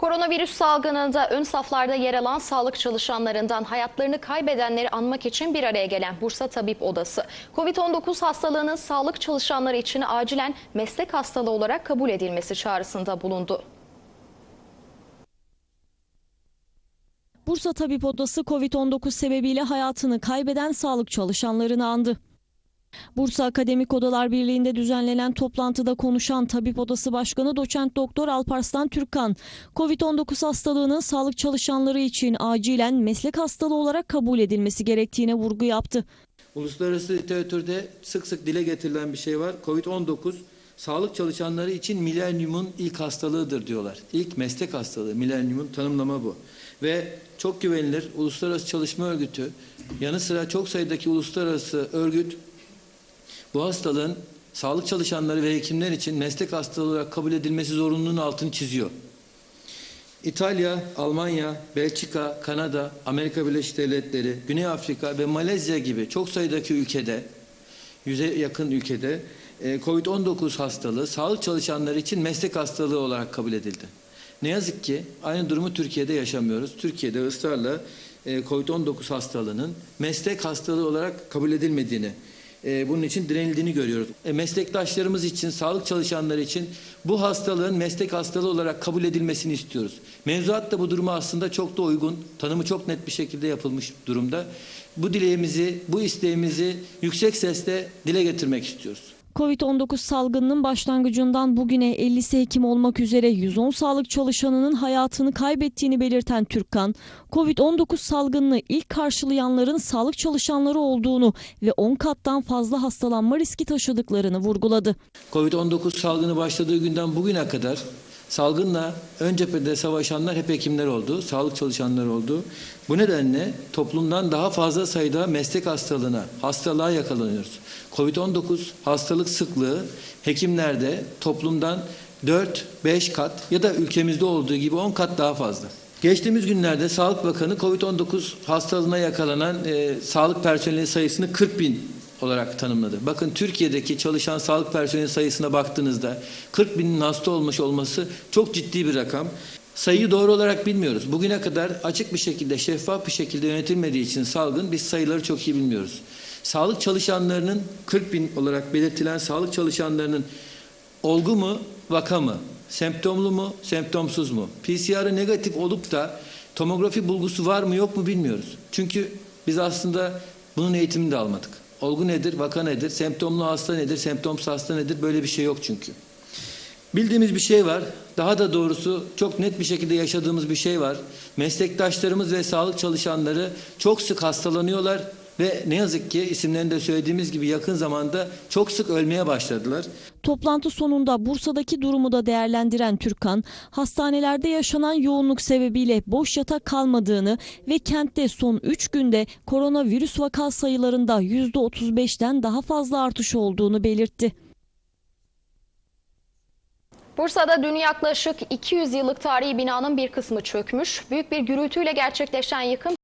Koronavirüs salgınında ön saflarda yer alan sağlık çalışanlarından hayatlarını kaybedenleri anmak için bir araya gelen Bursa Tabip Odası, COVID-19 hastalığının sağlık çalışanları için acilen meslek hastalığı olarak kabul edilmesi çağrısında bulundu. Bursa Tabip Odası COVID-19 sebebiyle hayatını kaybeden sağlık çalışanlarını andı. Bursa Akademik Odalar Birliği'nde düzenlenen toplantıda konuşan Tabip Odası Başkanı Doçent Doktor Alparslan Türkan, COVID-19 hastalığının sağlık çalışanları için acilen meslek hastalığı olarak kabul edilmesi gerektiğine vurgu yaptı. Uluslararası literatürde sık sık dile getirilen bir şey var. Covid-19 sağlık çalışanları için milenyumun ilk hastalığıdır diyorlar. İlk meslek hastalığı, milenyumun tanımlama bu. Ve çok güvenilir Uluslararası Çalışma Örgütü, yanı sıra çok sayıdaki uluslararası örgüt bu hastalığın sağlık çalışanları ve hekimler için meslek hastalığı olarak kabul edilmesi zorunluluğunun altını çiziyor. İtalya, Almanya, Belçika, Kanada, Amerika Birleşik Devletleri, Güney Afrika ve Malezya gibi çok sayıdaki ülkede, yüze yakın ülkede e, COVID-19 hastalığı sağlık çalışanları için meslek hastalığı olarak kabul edildi. Ne yazık ki aynı durumu Türkiye'de yaşamıyoruz. Türkiye'de ısrarla e, COVID-19 hastalığının meslek hastalığı olarak kabul edilmediğini, e, bunun için direnildiğini görüyoruz. E, meslektaşlarımız için, sağlık çalışanları için bu hastalığın meslek hastalığı olarak kabul edilmesini istiyoruz. Mevzuat da bu duruma aslında çok da uygun, tanımı çok net bir şekilde yapılmış durumda. Bu dileğimizi, bu isteğimizi yüksek sesle dile getirmek istiyoruz. Covid-19 salgınının başlangıcından bugüne 50'si hekim olmak üzere 110 sağlık çalışanının hayatını kaybettiğini belirten Türkkan, Covid-19 salgınını ilk karşılayanların sağlık çalışanları olduğunu ve 10 kattan fazla hastalanma riski taşıdıklarını vurguladı. Covid-19 salgını başladığı günden bugüne kadar salgınla ön cephede savaşanlar hep hekimler oldu, sağlık çalışanları oldu. Bu nedenle toplumdan daha fazla sayıda meslek hastalığına, hastalığa yakalanıyoruz. Covid-19 hastalık sıklığı hekimlerde toplumdan 4-5 kat ya da ülkemizde olduğu gibi 10 kat daha fazla. Geçtiğimiz günlerde Sağlık Bakanı COVID-19 hastalığına yakalanan e, sağlık personeli sayısını 40 bin olarak tanımladı. Bakın Türkiye'deki çalışan sağlık personeli sayısına baktığınızda 40 binin hasta olmuş olması çok ciddi bir rakam. Sayıyı doğru olarak bilmiyoruz. Bugüne kadar açık bir şekilde, şeffaf bir şekilde yönetilmediği için salgın biz sayıları çok iyi bilmiyoruz. Sağlık çalışanlarının 40 bin olarak belirtilen sağlık çalışanlarının olgu mu, vaka mı, semptomlu mu, semptomsuz mu, PCR'ı negatif olup da tomografi bulgusu var mı yok mu bilmiyoruz. Çünkü biz aslında bunun eğitimini de almadık. Olgu nedir, vaka nedir, semptomlu hasta nedir, semptomsuz hasta nedir böyle bir şey yok çünkü. Bildiğimiz bir şey var. Daha da doğrusu çok net bir şekilde yaşadığımız bir şey var. Meslektaşlarımız ve sağlık çalışanları çok sık hastalanıyorlar ve ne yazık ki isimlerinde söylediğimiz gibi yakın zamanda çok sık ölmeye başladılar. Toplantı sonunda Bursa'daki durumu da değerlendiren Türkan, hastanelerde yaşanan yoğunluk sebebiyle boş yatak kalmadığını ve kentte son 3 günde koronavirüs vaka sayılarında %35'ten daha fazla artış olduğunu belirtti. Bursa'da dün yaklaşık 200 yıllık tarihi binanın bir kısmı çökmüş. Büyük bir gürültüyle gerçekleşen yıkım